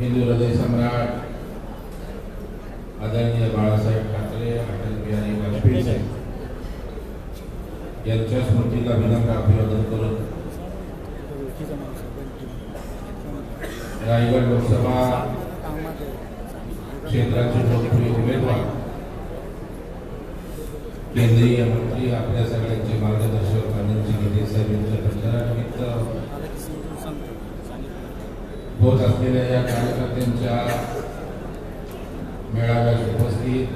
हिंदू हृदय सम्राट आदरणीय बाळासाहेब ठाकरे, अटल बिहारी वाजपेयी साहेब, यांच्या स्मृतीला विनम्र अभिवादन करून रायगड लोकसभा क्षेत्राचे लोकप्रिय उमेदवार, केंद्रीय मंत्री, आपल्या सगळ्यांचे मार्गदर्शक आनंदजी गिरे साहेब यांच्या प्रचारानिमित्त होत असलेल्या या कार्यकर्त्यांच्या मेळाव्यात उपस्थित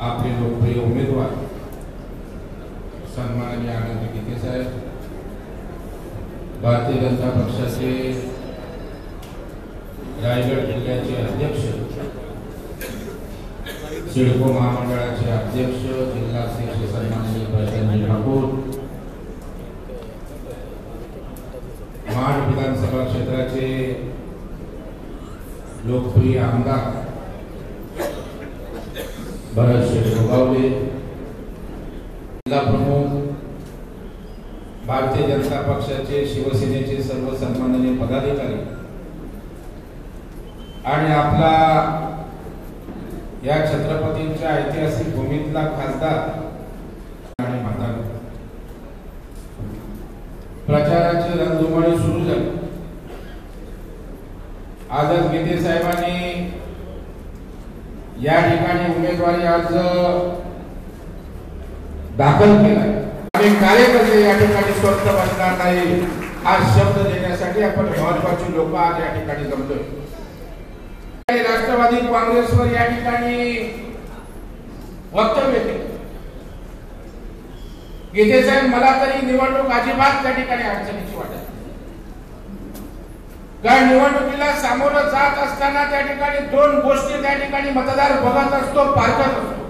आपले लोकप्रिय उमेदवार सन्माननीय आनंद गीते साहेब, भारतीय जनता पक्षाचे रायगड जिल्ह्याचे अध्यक्ष सिडको महामंडळाचे अध्यक्ष, जिल्हा अध्यक्ष, सन्माननीय प्रशांतजी ठाकूर विधानसभा क्षेत्राचे लोकप्रिय आमदार भरत शेठ गोगावले जिल्हा प्रमुख भारतीय जनता पक्षाचे शिवसेनेचे सर्व सन्माननीय पदाधिकारी आणि आपला या छत्रपतींच्या ऐतिहासिक भूमीतला खासदार आणि प्रचाराची रणधुमाळी सुरू आझाद गीते साहेबांनी. या ठिकाणी उमेदवारी अर्ज दाखल केला आणि कार्यकर्ते या ठिकाणी स्वस्त बसणार नाही हा शब्द देण्यासाठी आपण महत्वाची लोक आज या ठिकाणी जमतोय. आणि राष्ट्रवादी काँग्रेसवर या ठिकाणी वक्तव्य केलं. गीते साहेब मला तरी निवडणूक अजिबात त्या ठिकाणी अडचणीची वाटत कारण निवडणुकीला सामोरं जात असताना त्या ठिकाणी दोन गोष्टी त्या ठिकाणी मतदार बघत असतो पारखत असतो.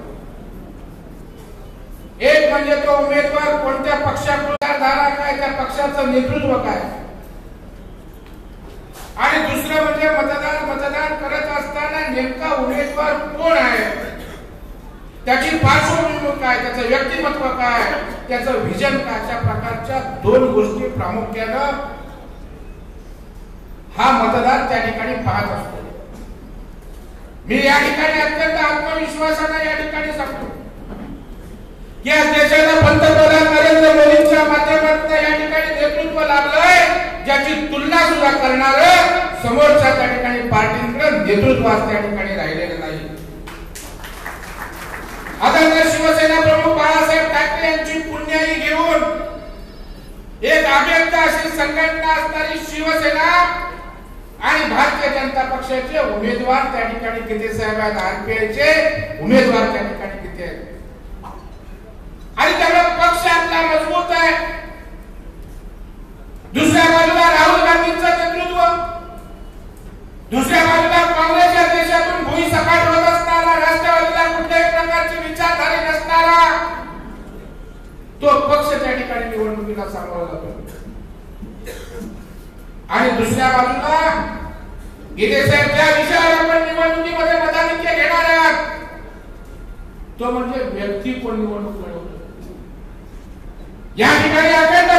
एक म्हणजे तो उमेदवार कोणत्या पक्षाचा धारा काय त्या पक्षाचं नेतृत्व काय. आणि दुसरं म्हणजे मतदार मतदान करत असताना नेमका उमेदवार कोण आहे? त्याची पार्श्वभूमी काय त्याचं व्यक्तिमत्व काय त्याचं विजन काय अशा प्रकारच्या दोन गोष्टी प्रामुख्यानं हा मतदार त्या ठिकाणी पाहत असतो. मी या ठिकाणी अत्यंत आत्मविश्वासाने या ठिकाणी सांगतो. की आज देशाला पंतप्रधान नरेंद्र मोदींच्या माध्यमातून या ठिकाणी नेतृत्व लाभलंय ज्याची तुलना सुद्धा करणार समोरच्या त्या ठिकाणी पार्टींकडे नेतृत्व आज त्या ठिकाणी राहिलेलं नाही. आदरणीय शिवसेना प्रमुख बाळासाहेब ठाकरे यांची पुण्याई घेऊन एक अभ्यक्त अशी संघटना असणारी शिवसेना आणि भारतीय जनता पक्षाचे उमेदवार त्या ठिकाणी किती साहेब आहेत? आरपीआयचे उमेदवार त्या ठिकाणी किती आहेत? आणि त्यामुळे पक्ष आपला मजबूत आहे. दुसऱ्या बाजूला राहुल गांधींचं नेतृत्व. दुसऱ्या बाजूला काँग्रेसच्या देशातून भुई सपाट होत असणारा राष्ट्रवादीला कुठल्याही प्रकारची विचारधारी नसणारा तो पक्ष त्या ठिकाणी निवडणुकीला सामोरा जातो. आणि दुसऱ्या बाजूला गीते साहेब ज्या विषयावर आपण निवडणुकीमध्ये मताधिक्य घेणार आहात तो म्हणजे व्यक्ती कोण निवडणूक लढवतो? या ठिकाणी अखंड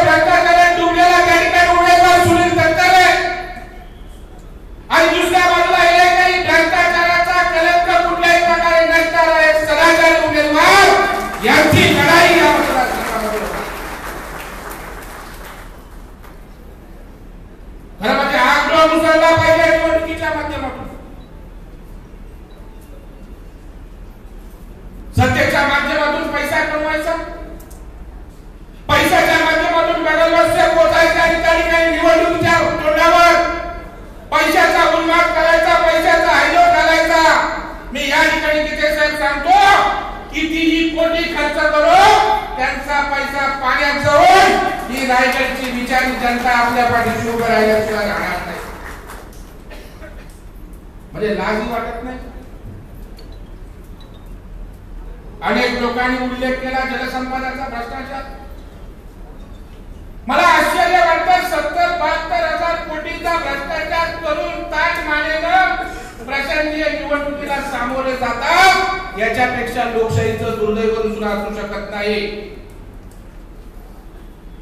तुरुंगात करायचा पैशाचा हायलो घालायचा. मी या ठिकाणी तिथे साहेब सांगतो कितीही कोटी खर्च करो त्यांचा पैसा पाण्यात जाऊन ही रायगडची विचारी जनता आपल्या पाठीशी उभं राहिल्याशिवाय राहणार नाही. म्हणजे लाजही वाटत नाही. अनेक लोकांनी उल्लेख केला जलसंपदाचा भ्रष्टाचार. मला आश्चर्य वाटतं सत्तर बहात्तर कोटीचा भ्रष्टाचार करून ताज मानेनं प्रशासकीय निवडणुकीला सामोरे जातात. याच्यापेक्षा लोकशाहीचं दुर्दैव दुसरं असू शकत नाही.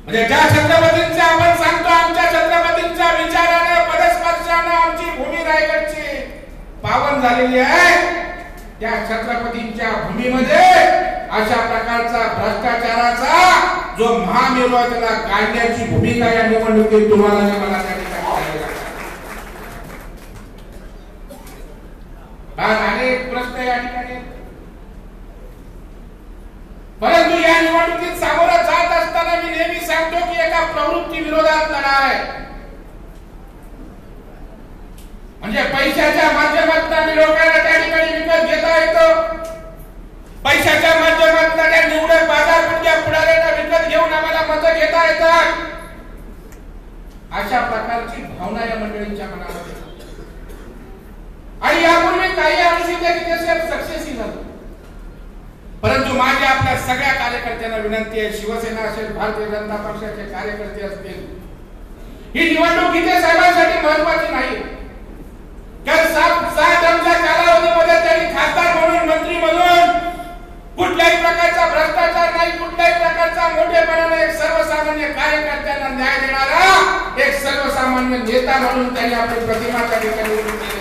म्हणजे ज्या छत्रपतींचे आपण सांगतो आमच्या छत्रपतींच्या विचाराने पदस्पर्शानं आमची भूमी रायगडची पावन झालेली आहे. त्या छत्रपतींच्या भूमीमध्ये अशा प्रकारचा भ्रष्टाचाराचा जो महामेरू त्याला काढण्याची भूमिका या निवडणुकीत तुम्हाला मनासाठी मला त्या ठिकाणी करावी लागणार. आज अनेक प्रश्न या ठिकाणी. परंतु या निवडणुकीत सामोरं जात असताना मी नेहमी सांगतो की एका प्रवृत्ती विरोधात लढा आहे म्हणजे पैशाच्या माध्यमातून लोकांना त्या ठिकाणी विकत घेता येतं. पैशाच्या माध्यमातून त्या निवडक बाजारपेठच्या पुढाऱ्यांना विकत घेऊन आम्हाला मतं घेता येतात. अशा प्रकारची भावना या मंडळींच्या मनामध्ये. आणि यापूर्वी काही अनुषंगाने ते सक्सेसही झालं परंतु माझ्या आपल्या सगळ्या कार्यकर्त्यांना विनंती आहे शिवसेना असेल भारतीय जनता पक्षाचे कार्यकर्ते असतील ही निवडणूक इथे साहेबांसाठी महत्वाची नाही. कारण सात सात आमच्या कालावधीमध्ये त्यांनी खासदार म्हणून मंत्री म्हणून कुठल्याही प्रकारचा भ्रष्टाचार नाही कुठल्याही प्रकारचा मोठेपणाने एक सर्वसामान्य कार्यकर्त्यांना न्याय देणारा एक सर्वसामान्य नेता म्हणून त्यांनी आपली प्रतिमा त्या ठिकाणी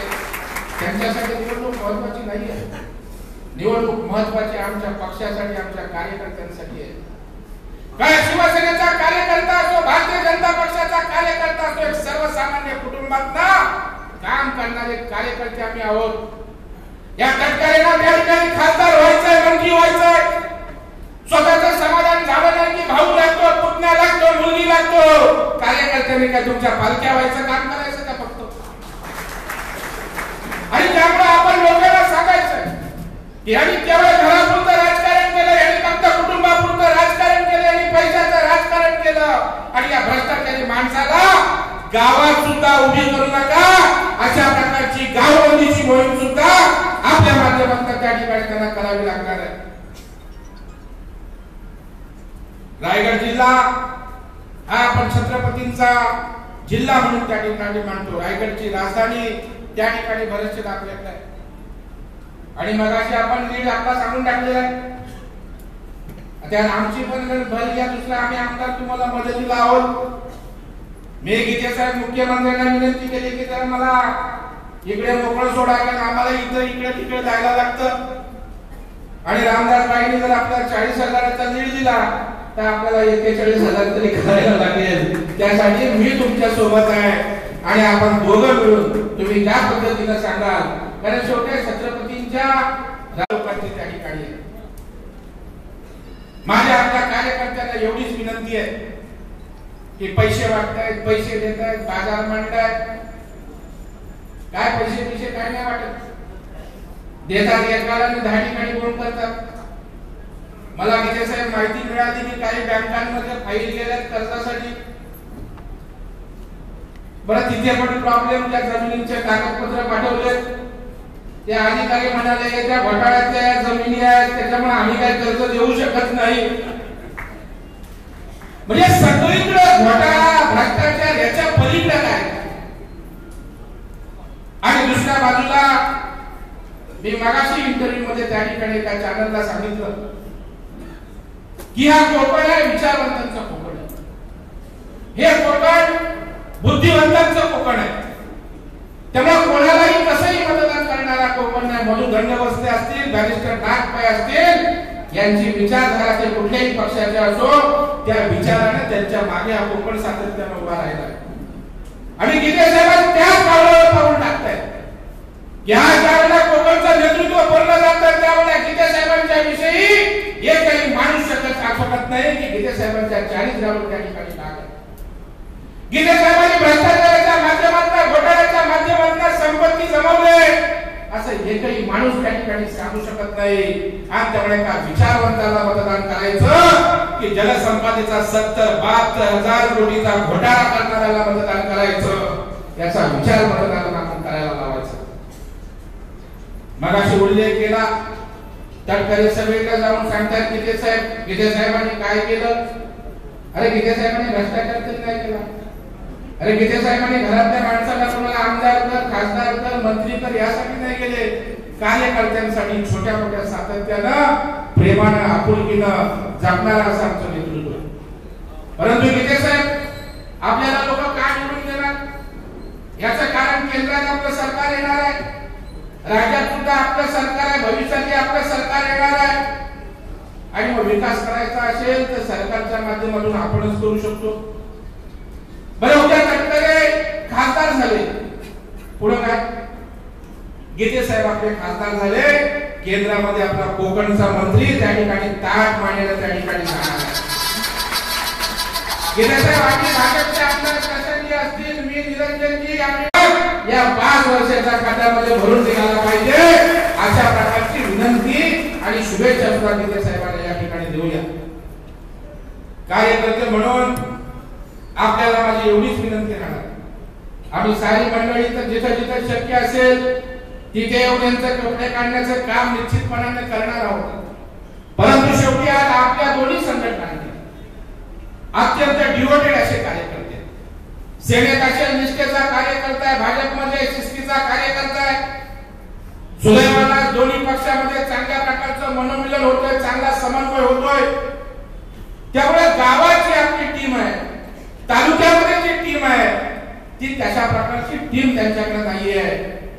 उभी निवडणूक महत्वाची नाही आहे. निवडणूक महत्वाची आमच्या पक्षासाठी आमच्या कार्यकर्त्यांसाठी आहे. काय शिवसेनेचा कार्यकर्ता असो भारतीय जनता पक्षाचा कार्यकर्ता असो एक सर्वसामान्य कुटुंबात काम करणारे कार्यकर्ते आम्ही आहोत. या तटकऱ्यांना त्या ठिकाणी खासदार व्हायचंय मंत्री व्हायचंय. स्वतःच समाधान झालं नाही की भाऊ लागतो पुतण्या लागतो मुलगी लागतो. कार्यकर्त्यांनी काय तुमच्या पालख्या व्हायचं काम करा का फक्त आणि त्यामुळे आपण लोकांना सांगायचं की यांनी केवळ घरापुरतं राजकारण केलं यांनी फक्त कुटुंबापुरतं राजकारण केलं यांनी पैशाचं राजकारण केलं. आणि या भ्रष्टाचारी माणसाला गावात सुद्धा उभी करू नका. अशा प्रकारची गावबंदीची मोहीम सुद्धा आपल्या माध्यमातून त्या ठिकाणी त्यांना करावी लागणार आहे. रायगड जिल्हा हा आपण छत्रपतींचा जिल्हा म्हणून त्या ठिकाणी मानतो. रायगडची राजधानी त्या ठिकाणी बरेचसे दाखवले नाही आणि मगाशी आपण नीट आपला सांगून टाकलेला आहे. त्या आमची पण भर या दुसरा आम्ही आमदार तुम्हाला मदतीला आहोत. मी गीते साहेब मुख्यमंत्र्यांना विनंती केली की जरा मला इकडे मोकळं सोडा कारण आम्हाला इथं इकडे तिकडे जायला लागतं. आणि रामदास बाईंनी जर आपल्याला चाळीस हजाराचा नीड दिला तर आपल्याला एकेचाळीस हजार तरी करायला लागेल. त्यासाठी मी तुमच्यासोबत आहे. आणि आपण दोघं मिळून तुम्ही ज्या पद्धतीनं सांगाल कारण शेवटी छत्रपतींच्या लोकांची त्या ठिकाणी माझ्या आपल्या कार्यकर्त्यांना एवढीच विनंती आहे की पैसे वाटतायत पैसे देत आहेत बाजार मांडतायत. काय पैसे पैसे काय नाही वाटत. देतात एकाला धाडी दहा कोण फोन करतात. मला विजय साहेब माहिती मिळाली की काही बँकांमध्ये फाईल गेल्यात कर्जासाठी. बरं तिथे पण प्रॉब्लेम त्या जमिनीचे कागदपत्र पाठवले ते अधिकारी म्हणाले त्या घोटाळ्यातल्या जमिनी आहेत त्याच्यामुळे आम्ही काही कर्ज देऊ शकत नाही. म्हणजे सगळीकडे घोटाळा भ्रष्टाचार याच्या पलीकडे काय आणि दुसऱ्या बाजूला मी मगाशी इंटरव्ह्यू मध्ये त्या ठिकाणी एका चॅनलला सांगितलं की हा कोकण आहे विचारवंतांचा कोकण आहे हे कोकण बुद्धिवंतांचं कोकण आहे. त्यामुळे कोणालाही कसंही मतदान करणारा कोकण नाही. म्हणून दंडवस्ते असतील बॅरिस्टर नागपाय असतील यांची विचारधारा ते कुठल्याही पक्षाचे असो त्या विचाराने त्यांच्या मागे हा कोकण सातत्याने उभा राहिला आणि गीते साहेब त्याच पावलावर पाऊल टाकतायत या ज्यावेळेला कोकणचं नेतृत्व बोललं जातं त्यावेळेला गीते साहेबांच्या विषयी हे काही माणूस शकत दाखवत नाही की गीते साहेबांच्या चाळीस गावात त्या ठिकाणी नाग गीते साहेबांनी भ्रष्टाचाराच्या माध्यमातून घोटाळ्याच्या माध्यमातून संपत्ती जमवले. असं एकही माणूस त्या ठिकाणी सांगू शकत नाही. आणि त्यामुळे का विचारवंताला मतदान करायचं की जलसंपादेचा सत्तर बहात्तर हजार कोटीचा घोटाळा करणाऱ्याला मतदान करायचं. याचा विचार मतदारांना आपण करायला लावायचा. मगाशी उल्लेख केला तटकरे सभेला जाऊन सांगतात गीते साहेब गीते साहेबांनी काय केलं? अरे गीते साहेबांनी भ्रष्टाचार तरी काय केला? अरे गीते साहेबांनी घरातल्या माणसाला कोणाला आमदार तर खासदार तर मंत्री तर यासाठी नाही गेले. कार्यकर्त्यांसाठी छोट्या मोठ्या सातत्यानं प्रेमानं आपुलकीनं जगणारा असं आमचं नेतृत्व. परंतु गीते साहेब आपल्याला लोक का निवडून देणार? याचं कारण केंद्रात आपलं सरकार येणार आहे. राज्यात सुद्धा आपलं सरकार आहे. भविष्यातही आपलं सरकार येणार आहे. आणि मग विकास करायचा असेल तर सरकारच्या माध्यमातून आपणच करू शकतो. खासदार झाले. पुढे काय? गीते साहेब आपले खासदार झाले. केंद्रामध्ये आपला कोकणचा मंत्री त्या ठिकाणी ताट मांडायला त्या ठिकाणी जाणार साहेब भाजपचे आमदार असतील मी निरंजनजी या पाच वर्षाच्या खात्यामध्ये भरून निघाला पाहिजे. अशा प्रकारची विनंती आणि शुभेच्छा सुद्धा गीते साहेबांना या ठिकाणी देऊया. कार्यकर्ते म्हणून आपल्याला माझी एवढीच विनंती राहणार. आम्ही सारी मंडळी तर जिथं जिथं शक्य असेल तिथे एवढ्यांचं कपडे काढण्याचं काम निश्चितपणाने करणार आहोत. परंतु शेवटी आज आपल्या दोन्ही संघटनांनी अत्यंत डिवोटेड असे कार्यकर्ते सेनेत असेल निष्ठेचा कार्यकर्ता आहे भाजपमध्ये शिस्तीचा कार्यकर्ता आहे. सुदैवाला दोन्ही पक्षामध्ये चांगल्या प्रकारचं मनोमिलन होतोय चांगला समन्वय होतोय. त्यामुळे गावाची आपली टीम आहे तालुक्यामध्ये जी टीम आहे ती तशा प्रकारची टीम त्यांच्याकडे नाहीये.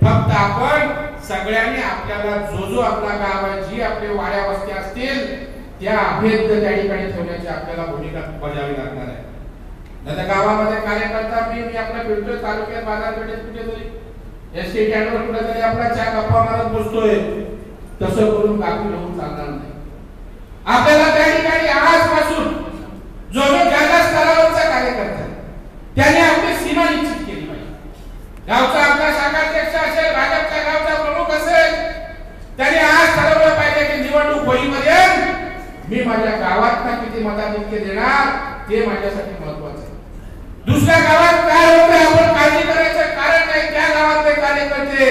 फक्त आपण सगळ्यांनी आपल्याला जो जो आपला गाव आहे जी आपले वाड्या वस्ती असतील त्या अभेद त्या ठिकाणी ठेवण्याची आपल्याला भूमिका बजावी लागणार आहे. नाही गावामध्ये कार्यकर्ता मी मी आपल्या फिरतोय तालुक्यात बाजारपेठेत कुठेतरी एस टी स्टँडवर कुठेतरी आपला चा गप्पा मारत बसतोय. तसं करून गाफील होऊन चालणार नाही. आपल्याला त्या ठिकाणी आजपासून जो जो जागा स्तरावरचा कार्यकर्ता त्याने आपली सीमा निश्चित केली पाहिजे. गावचा आपला शाखाध्यक्ष असेल भाजपचा गावचा प्रमुख असेल त्याने आज ठरवलं पाहिजे की निवडणूक होईमध्ये मी माझ्या गावात किती मताधिक्य देणार ते माझ्यासाठी महत्वाचं आहे. दुसऱ्या गावात काय होतं आपण काळजी करायचं कारण नाही त्या गावातले कार्यकर्ते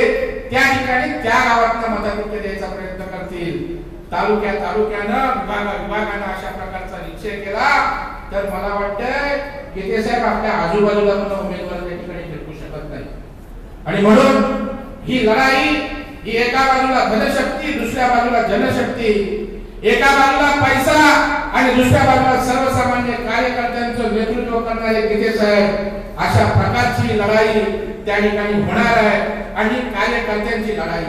त्या ठिकाणी त्या गावातलं मताधिक्य द्यायचा प्रयत्न करतील. तालुक्या तालुक्यानं विभागा विभागानं अशा प्रकारचा निश्चय केला तर मला वाटतंय गीते साहेब आपल्या आजूबाजूला पण उमेदवार त्या ठिकाणी जिंकू शकत नाही. आणि म्हणून ही लढाई ही एका बाजूला धनशक्ती दुसऱ्या बाजूला जनशक्ती एका बाजूला पैसा आणि दुसऱ्या बाजूला सर्वसामान्य कार्यकर्त्यांचं नेतृत्व करणारे गीते साहेब अशा प्रकारची लढाई त्या ठिकाणी होणार आहे आणि कार्यकर्त्यांची लढाई.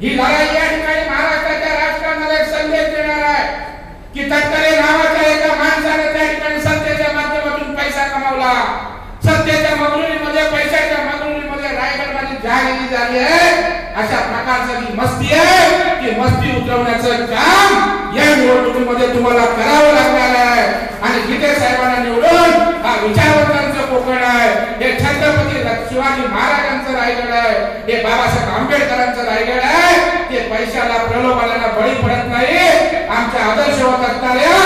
ही लढाई या ठिकाणी महाराष्ट्राच्या राजकारणाला एक संदेश देणार आहे की तटकरे बाबा सत्तेच्या मागणीमध्ये पैशाच्या मागणीमध्ये रायगडमध्ये झाली आहे. अशा प्रकारचं जी मस्ती आहे ती मस्ती उतरवण्याचं काम या निवडणुकीमध्ये तुम्हाला करावं लागणार आहे. आणि गीते साहेबांना निवडून हा विचारवंतांचं कोकण आहे. हे छत्रपती शिवाजी महाराजांचं रायगड आहे. हे बाबासाहेब आंबेडकरांचं रायगड आहे. ते पैशाला प्रलोभनाला बळी पडत नाही. आमच्या आदर्शवत असणाऱ्या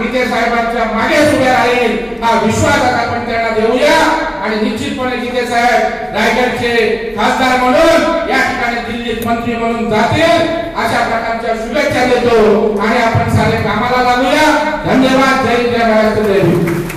विखे साहेबांच्या मागे उभे राहील हा विश्वास आता आपण त्यांना देऊया. आणि निश्चितपणे विखे साहेब रायगडचे खासदार म्हणून या ठिकाणी दिल्लीत मंत्री म्हणून जातील. अशा प्रकारच्या शुभेच्छा देतो. आणि आपण सारे कामाला लागूया. धन्यवाद. जय जय महाराष्ट्र. जय